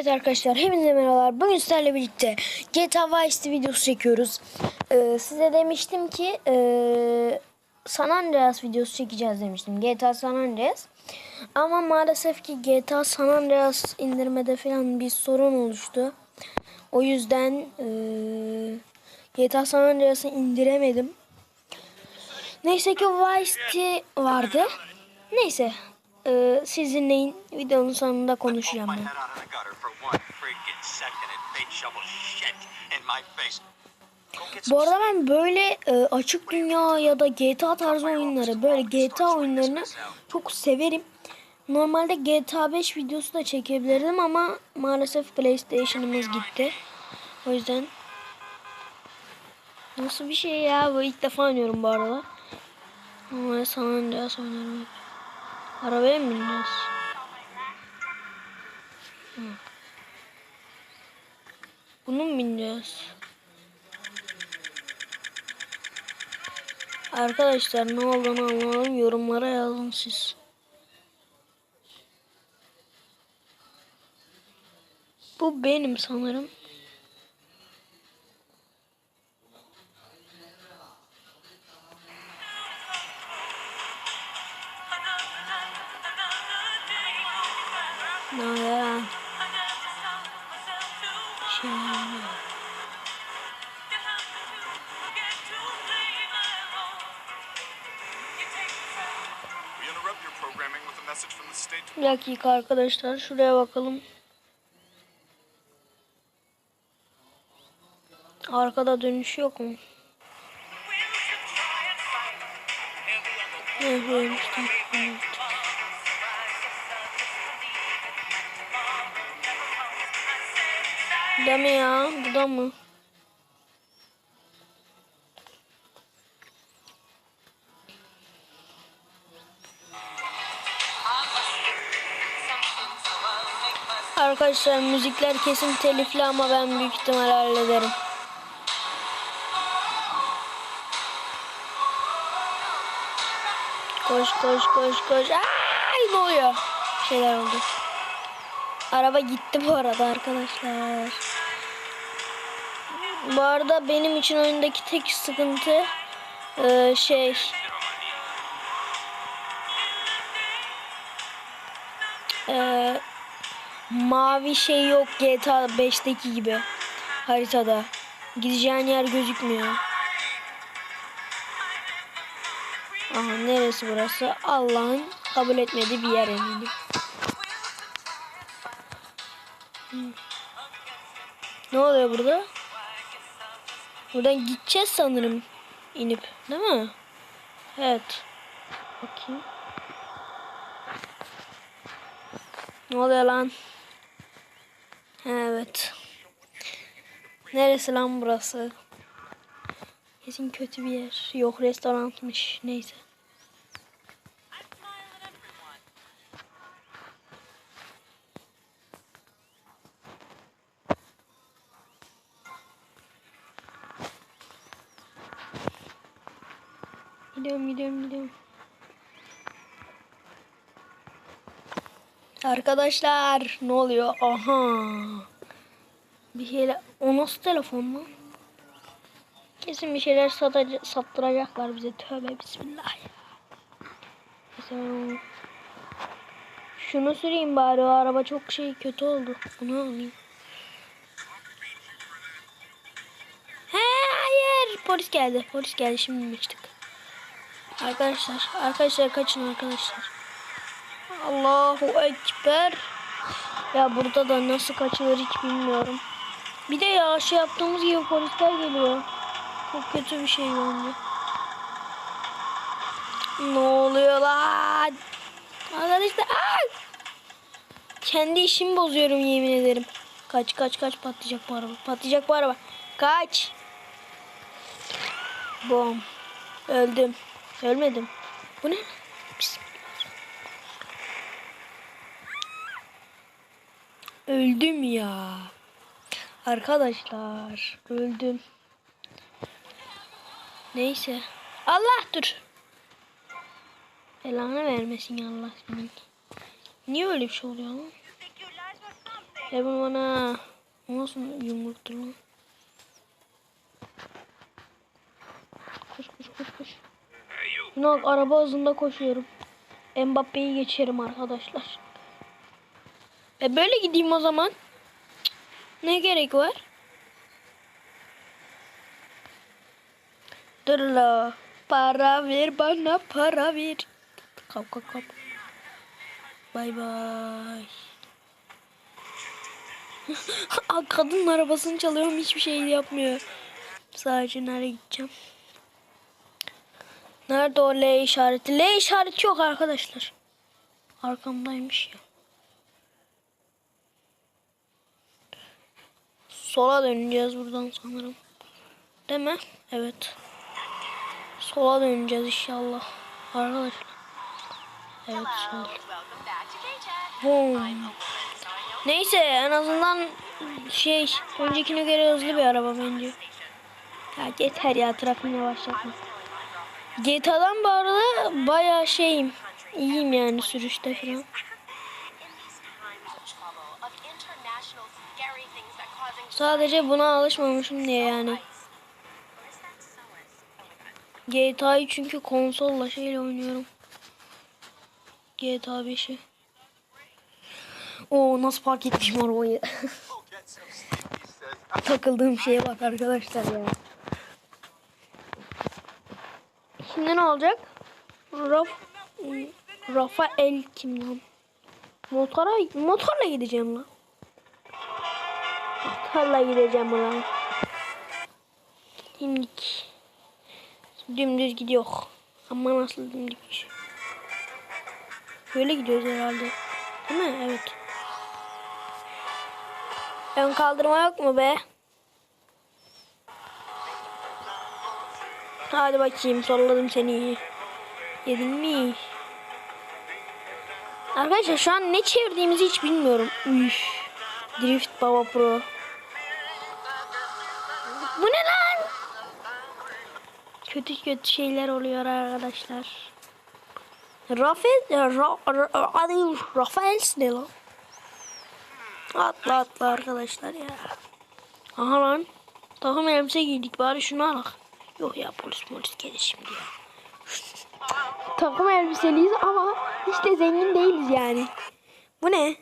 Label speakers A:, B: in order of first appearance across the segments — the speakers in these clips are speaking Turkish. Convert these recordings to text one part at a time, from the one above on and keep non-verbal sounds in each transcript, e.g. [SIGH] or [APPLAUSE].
A: Evet arkadaşlar hepinize merhabalar. Bugün sizlerle birlikte GTA Vice videosu çekiyoruz. Ee, size demiştim ki ee, San Andreas videosu çekeceğiz demiştim. GTA San Andreas. Ama maalesef ki GTA San Andreas indirmede falan bir sorun oluştu. O yüzden ee, GTA San Andreas'ı indiremedim. Neyse ki Vice vardı. Neyse. Ee, siz dinleyin. Videonun sonunda konuşacağım ben. Bu arada ben böyle e, açık dünya ya da GTA tarzı oyunları, böyle GTA oyunlarını çok severim. Normalde GTA 5 videosu da çekebilirdim ama maalesef PlayStation'ımız gitti. O yüzden Nasıl bir şey ya? Bu ilk defa oynuyorum bu arada. Ama San Andreas oynarım. Arabaya mı bineceğiz? Hı. Bunu mu bineceğiz? Arkadaşlar ne olduğunu anlamadım. Yorumlara yazın siz. Bu benim sanırım. Bir dakika arkadaşlar şuraya bakalım. Arkada dönüş yok mu? Mı ya? Burada mı? Arkadaşlar müzikler kesin telifli ama ben büyük ihtimal hallederim. Koş koş koş koş. Ay ne oluyor? Bir şeyler oldu. Araba gitti bu arada arkadaşlar. Bu arada benim için oyundaki tek sıkıntı eee, şey eee mavi şey yok GTA 5'teki gibi haritada. Gideceğin yer gözükmüyor. Aha neresi burası? Allah'ın kabul etmediği bir yer eminim. Ne oluyor burada? Buradan gideceğiz sanırım inip, değil mi? Evet. Bakayım. Ne oluyor lan? Evet. Neresi lan burası? Kesin kötü bir yer. Yok restoranmış. Neyse. Gidiyorum gidiyorum gidiyorum. Arkadaşlar ne oluyor? Aha. Bir şeyler... O nasıl telefon lan? Kesin bir şeyler satacak, sattıracaklar bize. Tövbe bismillah onu- Şunu süreyim bari o araba çok şey kötü oldu. Bunu alayım. He hayır. Polis geldi. Polis geldi şimdi binmiştik. Arkadaşlar. Arkadaşlar kaçın arkadaşlar. Allahu Ekber. Ya burada da nasıl kaçılır hiç bilmiyorum. Bir de ya şey yaptığımız gibi polisler geliyor. Çok kötü bir şey bence. Ne oluyor lan? Arkadaşlar! Kendi işimi bozuyorum yemin ederim. Kaç kaç kaç patlayacak bu araba. Patlayacak bu araba. Kaç. Bom. Öldüm. Ölmedim. Bu ne? Bismillah. Öldüm ya. Arkadaşlar öldüm. Neyse. Allah dur. Belanı vermesin ya Allah senin. Niye öyle bir şey oluyor lan? Gel bunu bana. O Nasıl yumruktur lan? Koş koş koş koş. Yok araba hızında koşuyorum. Mbappe'yi geçerim arkadaşlar. E böyle gideyim o zaman. Ne gerek var? Dur. Para ver bana para ver. Kalk kalk kalk. Bay bay. [LAUGHS] Kadın arabasını çalıyorum hiçbir şey yapmıyor. Sadece nereye gideceğim? Nerede o L işareti? L işareti yok arkadaşlar. Arkamdaymış ya. Sola döneceğiz buradan sanırım. Değil mi? Evet. Sola döneceğiz inşallah. Arkadaşlar. Evet sol. Boom. Neyse en azından şey öncekine göre hızlı bir araba bence. Ya yeter ya trafiğini yavaşlatma. GTA'dan bu arada bayağı şeyim. İyiyim yani sürüşte falan. Sadece buna alışmamışım diye yani. GTA'yı çünkü konsolla şeyle oynuyorum. GTA 5'i. Oo nasıl park etmişim arabayı. [LAUGHS] Takıldığım şeye bak arkadaşlar ya. Şimdi ne olacak? Raf Rafael kim lan? Motora motorla gideceğim lan. Motorla gideceğim lan. Dimdik. Dümdüz gidiyor. Ama nasıl dimdik? Böyle gidiyoruz herhalde. Değil mi? Evet. Ön kaldırma yok mu be? Hadi bakayım solladım seni. Yedin mi? Arkadaşlar şu an ne çevirdiğimizi hiç bilmiyorum. Üş. Drift Baba Pro. Bu ne lan? Kötü kötü şeyler oluyor arkadaşlar. Rafael, Ra, Ra, Ra, Rafael ne lan? Atla atla arkadaşlar ya. Aha lan. Takım elbise giydik bari şunu alak. Yok ya polis polis gelir şimdi ya. Takım elbiseliyiz ama hiç de zengin değiliz yani. Bu ne?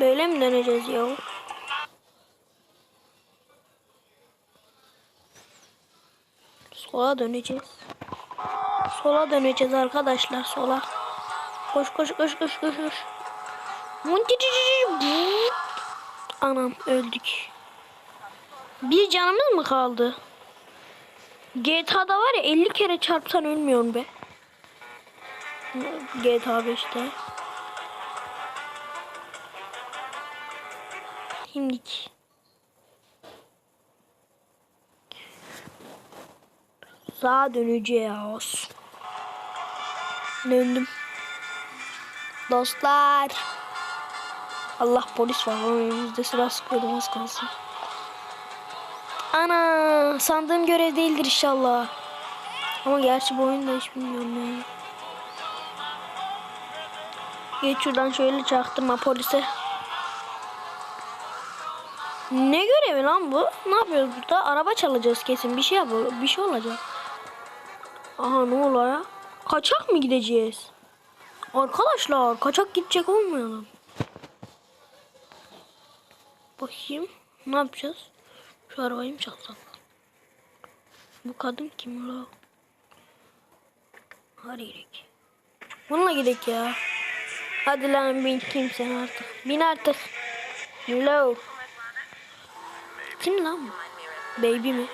A: Böyle mi döneceğiz ya? Sola döneceğiz. Sola döneceğiz arkadaşlar sola. Koş koş koş koş koş koş. Anam öldük. Bir canımız mı kaldı? GTA'da var ya 50 kere çarpsan ölmüyorsun be. GTA 5'te. Şimdik. Sağa döneceğiz. Döndüm. Dostlar. Allah polis var. Önümüzde sıra sıkıyordum az kalsın. Ana sandığım görev değildir inşallah. Ama gerçi bu oyunu da hiç bilmiyorum yani. Geç şuradan şöyle çaktırma polise. Ne görevi lan bu? Ne yapıyoruz burada? Araba çalacağız kesin. Bir şey yap bir şey olacak. Aha ne oluyor ya? Kaçak mı gideceğiz? Arkadaşlar kaçak gidecek olmayalım. Bakayım. Ne yapacağız? Şu arabayı mı çalsak? Bu kadın kim la? Hadi gidelim. Bununla gidelim ya. Hadi lan bin kimsen artık. Bin artık. Hello. Kim lan? Baby mi?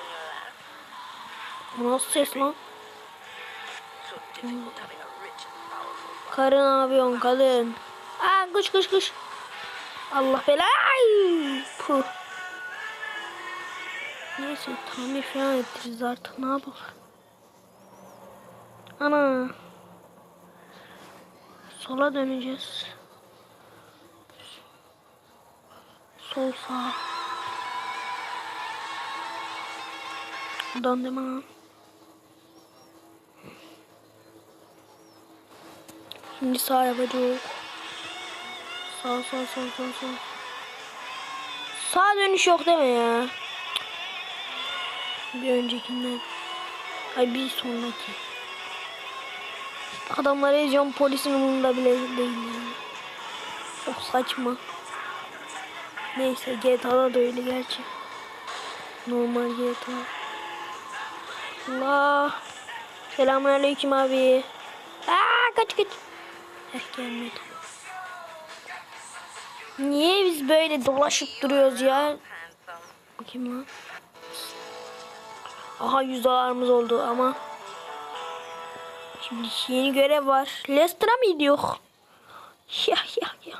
A: Bu nasıl ses lan? Karın yapıyorsun kadın? Aa kuş kuş kuş. Allah belayı. Puh. Neyse tamir falan ettiririz artık ne yapalım. Ana. Sola döneceğiz. Sol sağ. Dondum ha. Şimdi sağ yapacağız. Sağ sağ sağ sağ sağ. Sağ dönüş yok değil mi ya? Bir öncekinden. Ay bir sonraki. Adamları izliyorum polisin umurunda bile değil yani. Çok saçma. Neyse GTA'da da öyle gerçi. Normal GTA. Allah. Selamünaleyküm abi. Aa kaç kaç. Eh gelmedi. Niye biz böyle dolaşıp duruyoruz ya? Bakayım lan. Aha yüz dolarımız oldu ama. Şimdi yeni görev var. Leicester'a mı gidiyor? [LAUGHS] Ya ya ya.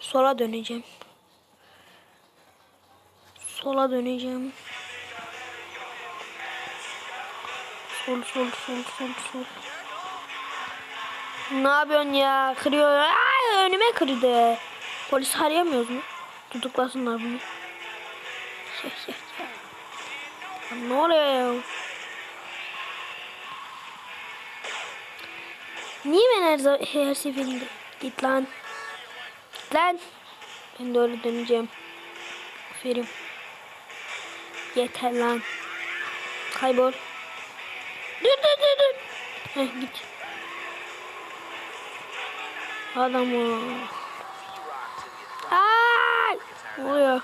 A: Sola döneceğim. Sola döneceğim. Sol sol sol sol sol. Ne yapıyorsun ya? Kırıyor. Ay, önüme kırdı. Polis arayamıyoruz mu? Tutuklasınlar bunu. [LAUGHS] Ne oluyor? Niye ben her, her seferinde? Git lan. Git lan. Ben de öyle döneceğim. Aferin. Yeter lan. Kaybol. Dur dur dur dur. Heh git. Adam o. Ay! Oluyor?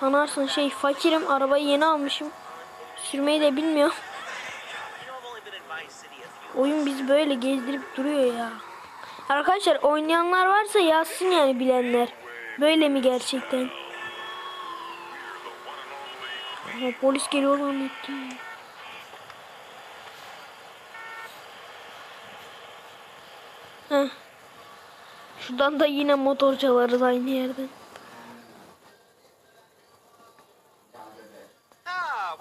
A: Sanarsın şey fakirim arabayı yeni almışım. Sürmeyi de bilmiyorum. Oyun bizi böyle gezdirip duruyor ya. Arkadaşlar oynayanlar varsa yazsın yani bilenler. Böyle mi gerçekten? Ama polis geliyor lan etti. Heh. Şuradan da yine motor çalarız aynı yerden.
B: Ah.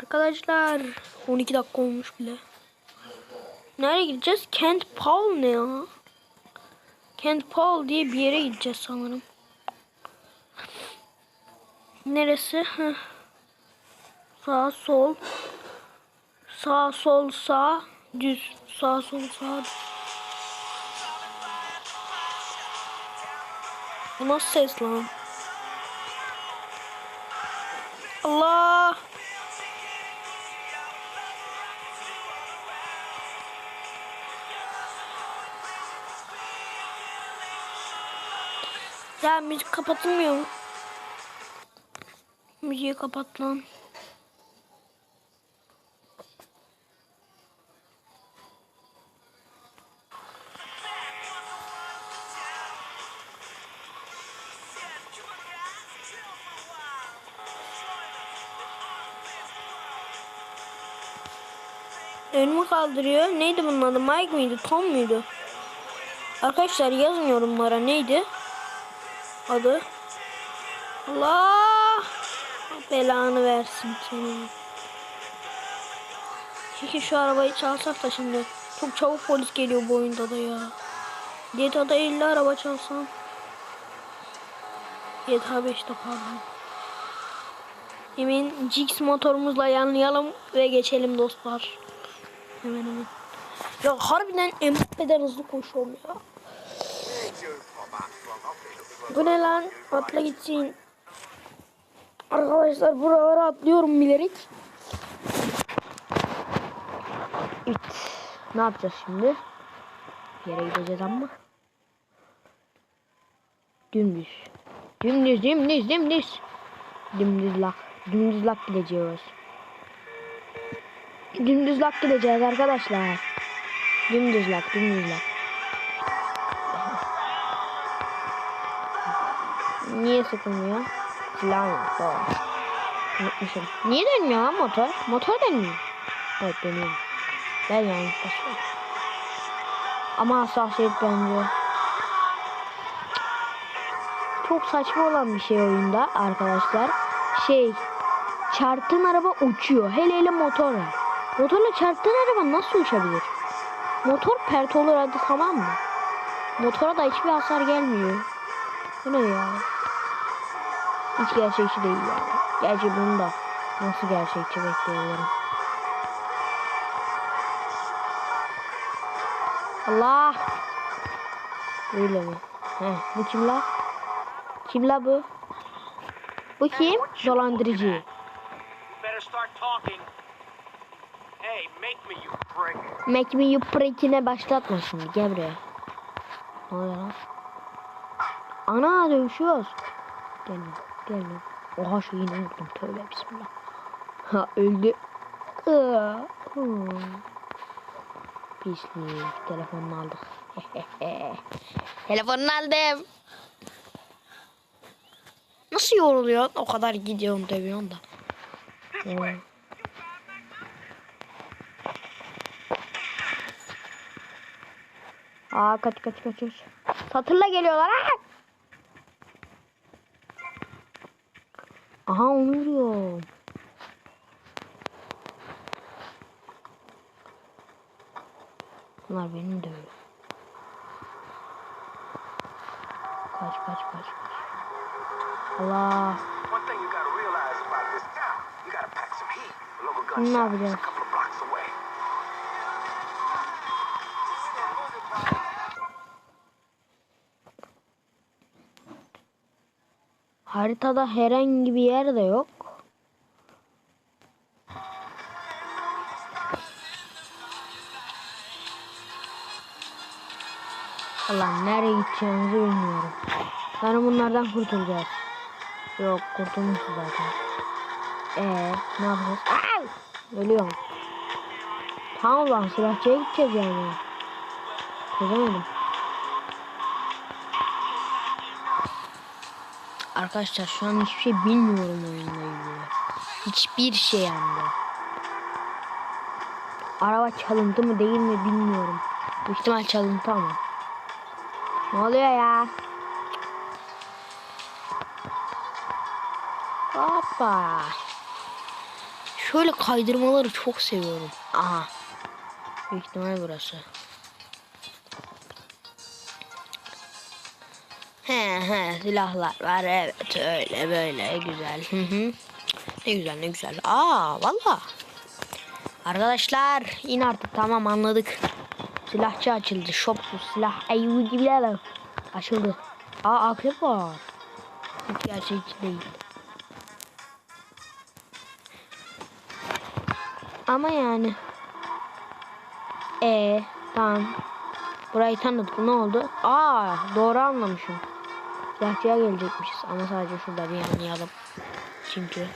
A: Arkadaşlar 12 dakika olmuş bile. Nereye gideceğiz? Kent Paul ne ya? Kent Paul diye bir yere gideceğiz sanırım. Neresi? Sağ sol. Sağ sol sağ düz. Sağ sol sağ. Bu nasıl ses lan? Allah! Ya müzik kapatılmıyor mu? Müziği kapat lan. Önümü kaldırıyor. Neydi bunun adı? Mike miydi? Tom muydu? Arkadaşlar yazın yorumlara neydi? Adı. Allah belanı versin senin. Keşke şu arabayı çalsak da şimdi. Çok çabuk polis geliyor bu oyunda da ya. GTA'da 50 araba çalsam. GTA 5'te pardon. Hemen Jix motorumuzla yanlayalım ve geçelim dostlar. Hemen hemen. Ya harbiden Mbappe'den hızlı koşuyorum ya. Bu ne lan? Atla gitsin. Arkadaşlar buralara atlıyorum bilerek. Evet. Ne yapacağız şimdi? Yere gideceğiz ama. Dümdüz. Dümdüz, dümdüz, dümdüz. Dümdüz lak. Dümdüz lak gideceğiz. Dümdüz lak gideceğiz arkadaşlar. Dümdüz lak, dümdüz lak. Niye sıkılmıyor? Lan doğru. Unutmuşum. Niye dönmüyor lan motor? Motor dönmüyor. Evet dönüyor. Ben yanlış basıyorum. Ama hassasiyet bence. Çok saçma olan bir şey oyunda arkadaşlar. Şey çarptığın araba uçuyor. Hele hele motorla. Motorla çarptığın araba nasıl uçabilir? Motor pert olur hadi tamam mı? Motora da hiçbir hasar gelmiyor. Bu ne ya? Hiç gerçekçi değil ya. Gerçi bunu da Nasıl gerçekçi bekliyorum. Allah. Böyle mi? Heh, bu kim la? Kim la bu? Bu kim? Dolandırıcı.
B: Make me, you
A: prick'ine başlatma şimdi. Gel buraya. Ne oluyor lan? Ana dövüşüyoruz. Gelme. Gelme. Oha şu yine öldüm. Tövbe bismillah. Ha öldü. Pislik. Telefonunu aldık. [LAUGHS] Telefonunu aldım. Nasıl yoruluyor? O kadar gidiyorsun dövüyorsun da. Hmm. Aa kaç kaç kaç kaç. Satırla geliyorlar. Aa! Aha onu vuruyor. Bunlar beni dövüyor. Kaç kaç kaç kaç. Allah.
C: One thing you gotta realize about this town, you gotta pack some heat. The local gun
A: Ne
C: shop is
A: yapacağız?
C: a couple of blocks away.
A: Haritada herhangi bir yer de yok. Allah nereye gideceğimizi bilmiyorum. Sanırım bunlardan kurtulacağız. Yok kurtulmuşuz zaten. Ee ne yapacağız? Ay! Ölüyorum. Tamam lan silahçıya gideceğiz yani. Çözemedim. Arkadaşlar şu an hiçbir şey bilmiyorum oyunla ilgili. Hiçbir şey hem. Araba çalıntı mı değil mi bilmiyorum. Büyük çalıntı ama. Ne oluyor ya? Hoppa. Şöyle kaydırmaları çok seviyorum. Aha. Büyük ihtimal burası. He he silahlar var evet öyle böyle güzel. Hı hı. Ne güzel ne güzel. Aa valla. Arkadaşlar in artık tamam anladık. Silahçı açıldı. Shop silah ayı gibiler açıldı. Aa akrep var. Hiç gerçekçi değil. Ama yani. E tamam. Burayı tanıdık. Ne oldu? Aa doğru anlamışım. Silahçıya gelecekmişiz ama sadece şurada bir yanayalım. Çünkü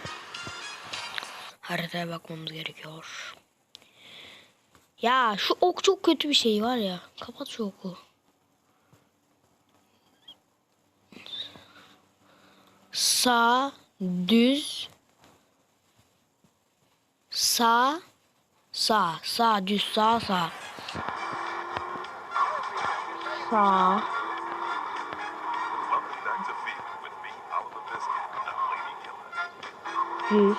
A: haritaya bakmamız gerekiyor. Ya şu ok çok kötü bir şey var ya. Kapat şu oku. Sağ düz sağ sağ sağ düz sağ sağ sağ
D: 100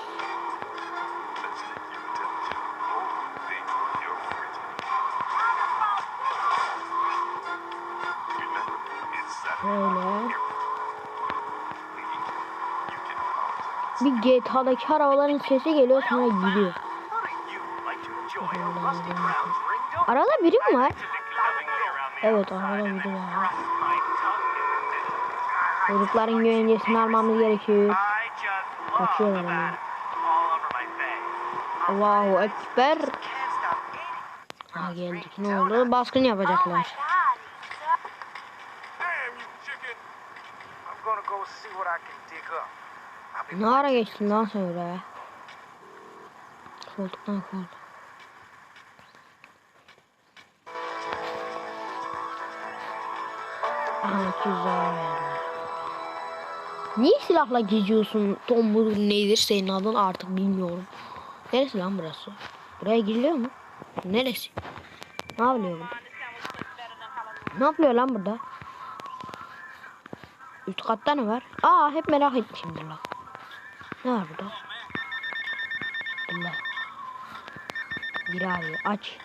A: Böyle. Bir GTA'daki arabaların sesi geliyor sonra gidiyor Arada biri mi var? Evet arada biri var. Çocukların güvencesini almamız gerekiyor. Kaçıyorlar ama. Allahu Ekber. Ha geldik ne oldu? Baskın yapacaklar. Ne ara geçtin lan sen oraya? Koltuktan koltuk. Aha 200 dolar verdiler. Niye silahla geziyorsun? Tombul nedir senin adın artık bilmiyorum. Neresi lan burası? Buraya giriliyor mu? Neresi? Ne yapıyor burada? Ne yapıyor lan burada? Üst katta ne var? Aa hep merak etmişimdir lan. Ne var burada? Allah. Bir arıyor. Aç.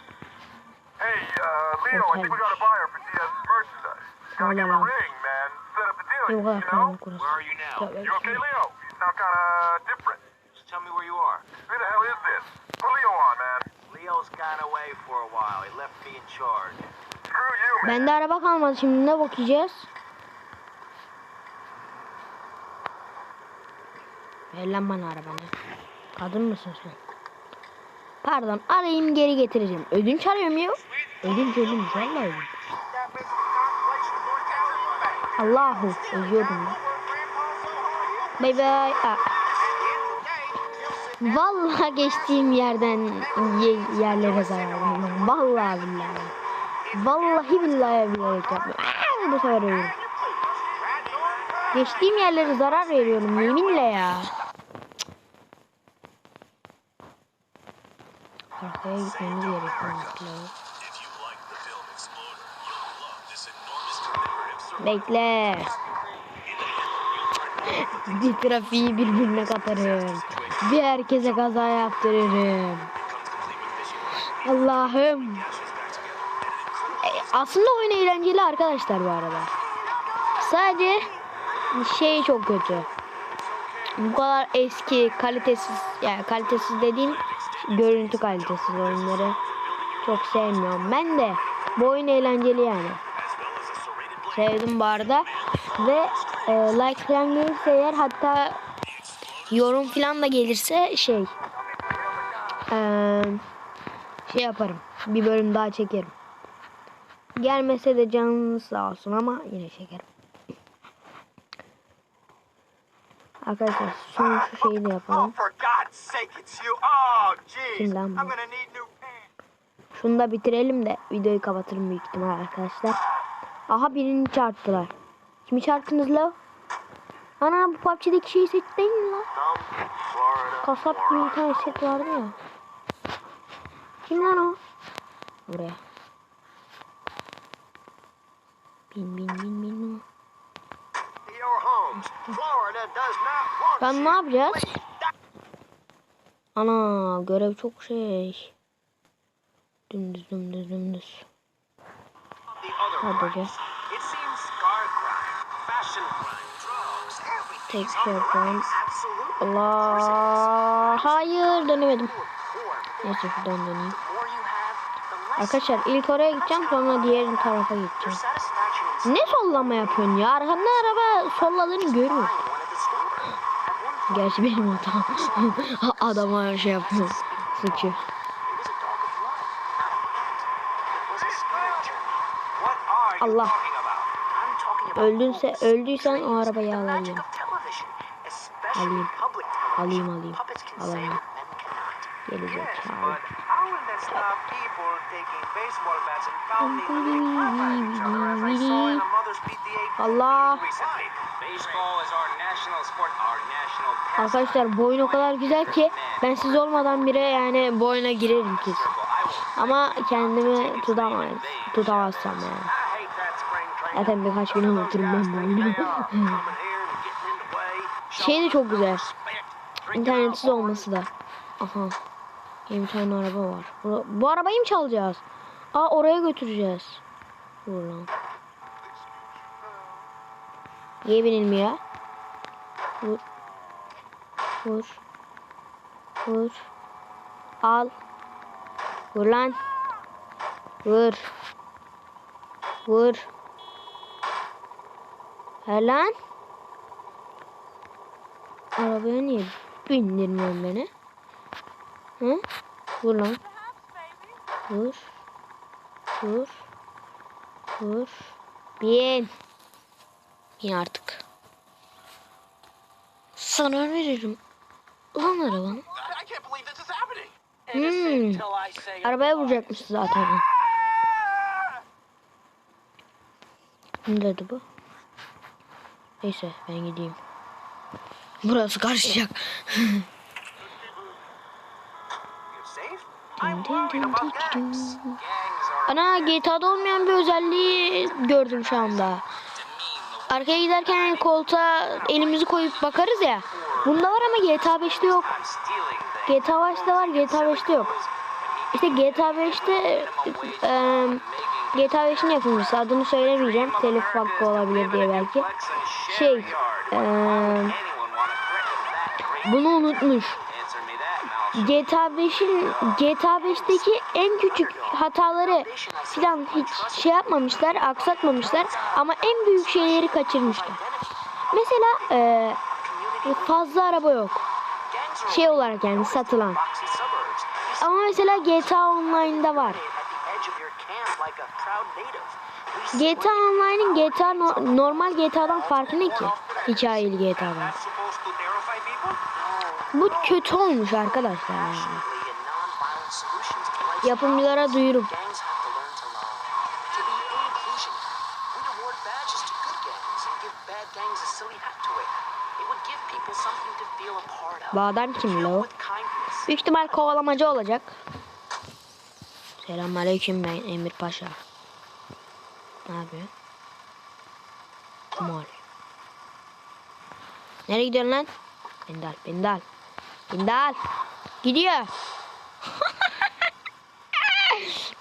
D: Hey, uh, Leo, I think we got a buyer for Diaz's merchandise. Gotta give him a ring, man. Set up a deal,
A: Yok
D: you know?
B: Where are you now?
D: You okay, Leo? You sound kinda different.
B: Just tell me where you are.
D: Who's this? Put Leo on, man.
C: Leo's gone away for a while. He left me in charge.
D: Screw you, man.
A: Bende araba kalmadı şimdi ne bakacağız? Ver lan bana arabanı. Kadın mısın sen? Pardon arayayım geri getireceğim. Ödünç arıyorum ya. Ödünç ödünç vallahi ödünç. Allahu ben. Bay bay. Aa. Vallahi geçtiğim yerden ye- yerlere zarar verdim. Vallahi billahi. Vallahi billahi bilerek yapmıyorum. Aa, bu sefer ölüyorum. Geçtiğim yerlere zarar veriyorum yeminle ya. Arkaya gitmemiz gerekiyor. Bekle. Bir trafiği birbirine katarım. Bir herkese kaza yaptırırım. Allah'ım. E, Aslında oyun eğlenceli arkadaşlar bu arada. Sadece şey çok kötü. Bu kadar eski kalitesiz yani kalitesiz dediğim görüntü kalitesiz oyunları çok sevmiyorum. Ben de bu oyun eğlenceli yani. Sevdim bu arada. Ve e, like falan gelirse eğer hatta yorum falan da gelirse şey e, şey yaparım. Bir bölüm daha çekerim. Gelmese de canınız sağ olsun ama yine çekerim. Arkadaşlar son şu şeyi de
C: Oh,
A: yapalım.
C: Oh.
A: Kim
C: I'm
A: lan bu? Şunu da bitirelim de videoyu kapatırım büyük ihtimal arkadaşlar. Aha birini çarptılar. Kimi çarptınız la? Ana bu PUBG'deki şeyi set değil mi la? Kasap gibi bir tane set vardı ya. Kim lan o? Buraya. Bin bin bin bin. Ben ne yapacağız? Ana görev çok şey. Dümdüz dümdüz dümdüz.
C: The
A: şarkım.
C: rise. Absolutely.
A: Allah. Hayır dönemedim. Neyse şuradan döneyim. Arkadaşlar ilk oraya gideceğim sonra diğer tarafa gideceğim. Ne sollama yapıyorsun ya? Arkanda araba solladığını görüyor. Gerçi benim hatam. [LAUGHS] Adama şey yapıyor. Suçu. Allah. Öldünse öldüysen o arabayı alayım. Alayım. Alayım alayım. Alayım. Gelecek Allah. Arkadaşlar bu o kadar güzel ki ben siz olmadan bile yani bu girerim
C: will
A: Ama kendimi tutamayız. Tutamazsam yani. Zaten birkaç gün unuturum ben bu oyunu. [LAUGHS] şey de çok güzel. İnternetsiz olması da. Aha. Bir tane araba var. Bu, bu arabayı mı çalacağız? Aa oraya götüreceğiz. Dur lan. Niye binilmiyor? Vur. Vur. Vur. Al. Vur lan. Vur. Vur. Ver lan. Arabaya niye bindirmiyorsun beni? Hı? Vur lan. Vur. Vur. Vur. Bin. Bin artık. Sana veririm. Ulan arabanı. Hmm. Arabaya vuracakmış zaten. Ne dedi bu? Neyse ben gideyim. Burası karışacak. Ana GTA'da olmayan bir özelliği gördüm şu anda. Arkaya giderken koltuğa elimizi koyup bakarız ya. Bunda var ama GTA 5'te yok. GTA 5'te var, GTA 5'te yok. İşte GTA 5'te e, GTA 5'in yapımcısı adını söylemeyeceğim. Telif hakkı olabilir diye belki. Şey, e,
C: dream?
A: bunu unutmuş. GTA 5'in GTA 5'teki en küçük hataları filan hiç şey yapmamışlar, aksatmamışlar ama en büyük şeyleri kaçırmışlar. Mesela e, fazla araba yok. Şey olarak yani satılan. Ama mesela GTA Online'da var. GTA Online'in GTA no- normal GTA'dan farkı ne ki? Hikayeli GTA'dan. Bu kötü olmuş arkadaşlar yani. Yapımcılara duyurum. Bu adam kim lo? Büyük ihtimal kovalamacı olacak. Selamünaleyküm ben Emir Paşa. Ne yapıyor? Kemal. Nereye gidiyorsun lan? Bindal, bindal. Bindal. Gidiyor. [LAUGHS]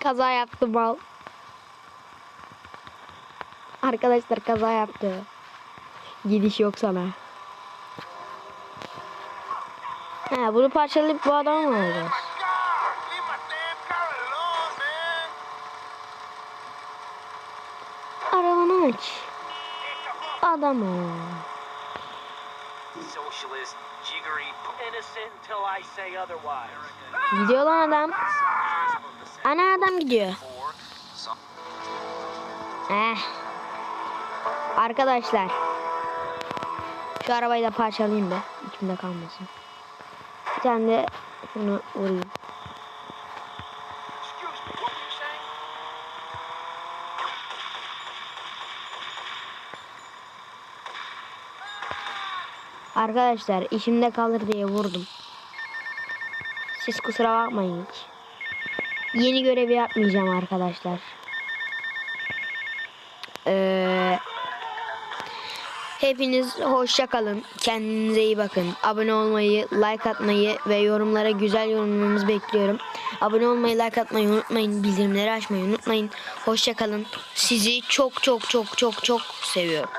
A: kaza yaptı mal. Arkadaşlar kaza yaptı. Gidiş yok sana. Ha bunu parçalayıp bu adamı mı alacağız? Adam ol.
B: Socialist, jiggery,
C: Innocent until I say otherwise.
A: Gidiyor lan adam. Ana adam gidiyor. Eh. Arkadaşlar. Şu arabayı da parçalayayım be. İçimde kalmasın. Bir tane de şunu vurayım. Arkadaşlar içimde kalır diye vurdum. Siz kusura bakmayın hiç. Yeni görevi yapmayacağım arkadaşlar. Ee, hepiniz hoşça kalın. Kendinize iyi bakın. Abone olmayı, like atmayı ve yorumlara güzel yorumlarınızı bekliyorum. Abone olmayı, like atmayı unutmayın. Bildirimleri açmayı unutmayın. Hoşça kalın. Sizi çok çok çok çok çok seviyorum.